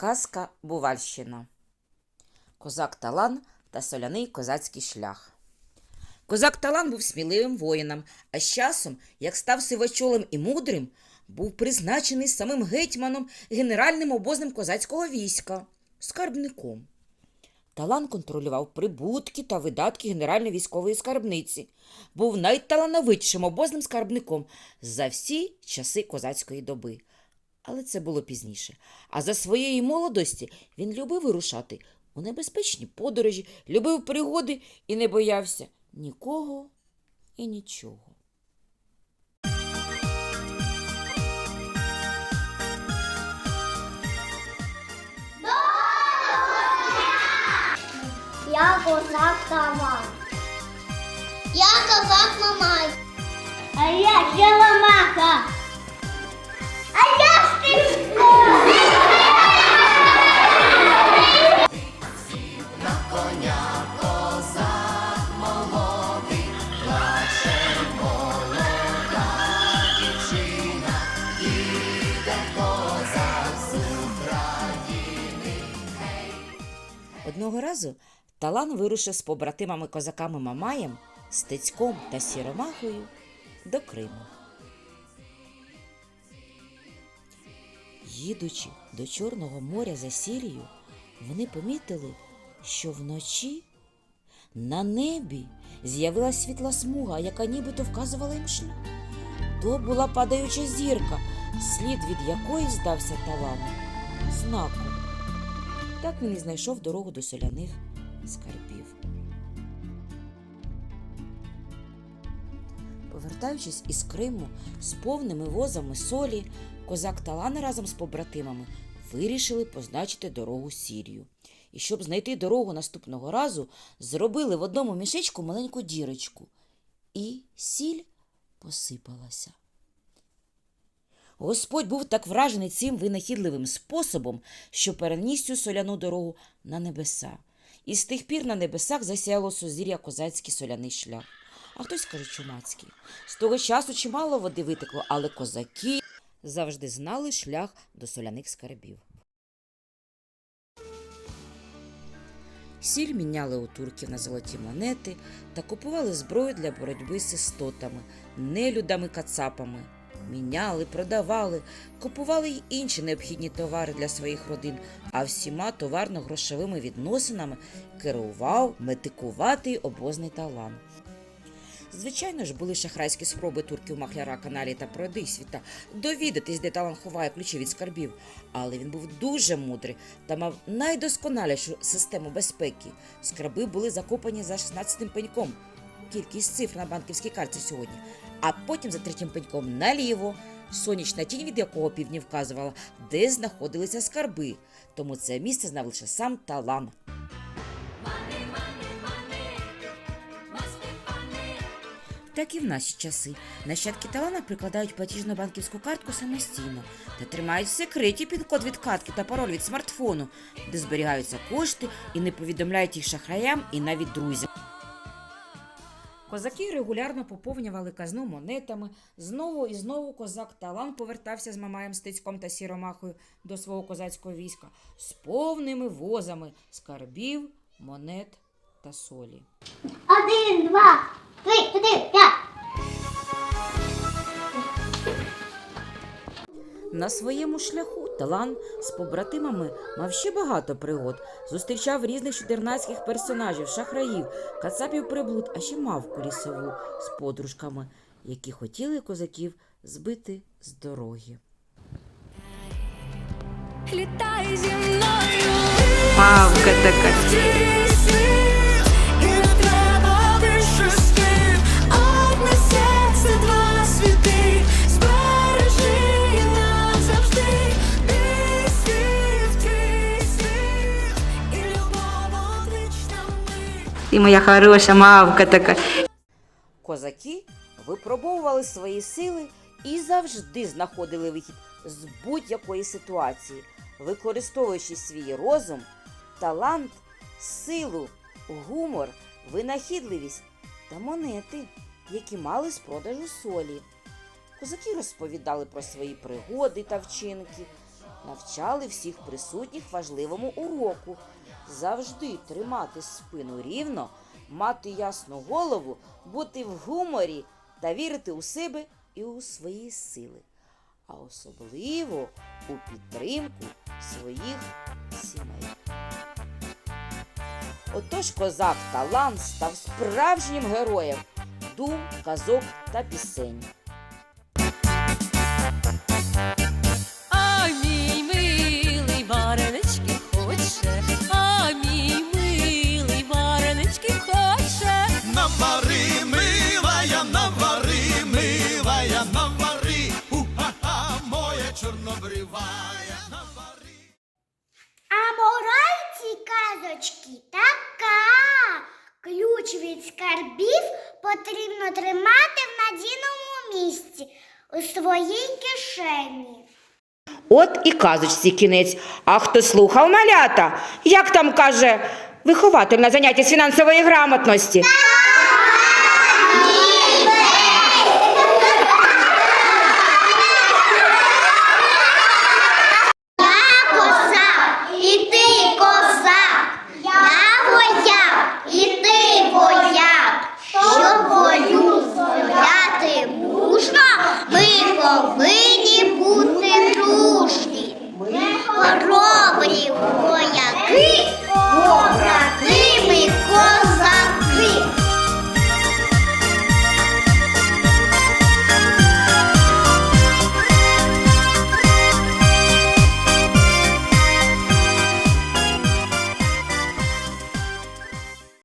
Казка Бувальщина. Козак Талан та соляний козацький шлях. Козак Талан був сміливим воїном, а з часом, як став сивочолим і мудрим, був призначений самим гетьманом генеральним обозним козацького війська, скарбником. Талан контролював прибутки та видатки Генеральної військової скарбниці, був найталановитішим обозним скарбником за всі часи козацької доби. Але це було пізніше. А за своєї молодості він любив вирушати у небезпечні подорожі, любив пригоди і не боявся нікого і нічого. Я козак Таван. Я козак Мамай. А я Єломаха. Одного разу Талан вирушив з побратимами козаками Мамаєм, Стецьком та Сіромахою до Криму. Їдучи до Чорного моря за Сірію, вони помітили, що вночі на небі з'явилась світла смуга, яка нібито вказувала їм шлях. То була падаюча зірка, слід від якої здався талану знаком. Так він і знайшов дорогу до соляних скарбів. Повертаючись із Криму з повними возами солі, козак Талан разом з побратимами вирішили позначити дорогу Сірію. І щоб знайти дорогу наступного разу, зробили в одному мішечку маленьку дірочку. І сіль посипалася. Господь був так вражений цим винахідливим способом, що переніс цю соляну дорогу на небеса. І з тих пір на небесах засяяло сузір'я козацький соляний шлях. А хтось каже чумацький. З того часу чимало води витекло, але козаки завжди знали шлях до соляних скарбів. Сіль міняли у турків на золоті монети та купували зброю для боротьби з істотами, нелюдами кацапами. Міняли, продавали, купували й інші необхідні товари для своїх родин, а всіма товарно-грошовими відносинами керував метикуватий обозний талант. Звичайно ж, були шахрайські спроби турків махляра каналі та Продисвіта довідатись, де талант ховає ключі від скарбів, але він був дуже мудрий та мав найдосконалішу систему безпеки. Скарби були закопані за 16 пеньком. Кількість цифр на банківській карті сьогодні. А потім за третім пеньком наліво, сонячна тінь, від якого півдні вказувала, де знаходилися скарби. Тому це місце знав лише сам Талан. Так і в наші часи нащадки талана прикладають платіжну банківську картку самостійно та тримають в секреті пін-код від картки та пароль від смартфону, де зберігаються кошти і не повідомляють їх шахраям і навіть друзям. Козаки регулярно поповнювали казну монетами. Знову і знову козак Талан повертався з Мамаєм Стецьком та Сіромахою до свого козацького війська з повними возами скарбів, монет та солі. Один, два, три, чотири, п'ять. На своєму шляху Талан з побратимами мав ще багато пригод. Зустрічав різних чотирнацьких персонажів, шахраїв, кацапів приблуд, а ще мавку лісову з подружками, які хотіли козаків збити з дороги. Літай зі мною. Мавка така. Ти моя хороша мавка така. Козаки випробовували свої сили і завжди знаходили вихід з будь-якої ситуації, використовуючи свій розум, талант, силу, гумор, винахідливість та монети, які мали з продажу солі. Козаки розповідали про свої пригоди та вчинки, навчали всіх присутніх важливому уроку. Завжди тримати спину рівно, мати ясну голову, бути в гуморі та вірити у себе і у свої сили, а особливо у підтримку своїх сімей. Отож козак Талант став справжнім героєм дум, казок та пісень. Казочки така. Ключ від скарбів потрібно тримати в надійному місці у своїй кишені. От і казочці кінець. А хто слухав малята? Як там каже вихователь на занятті з фінансової грамотності?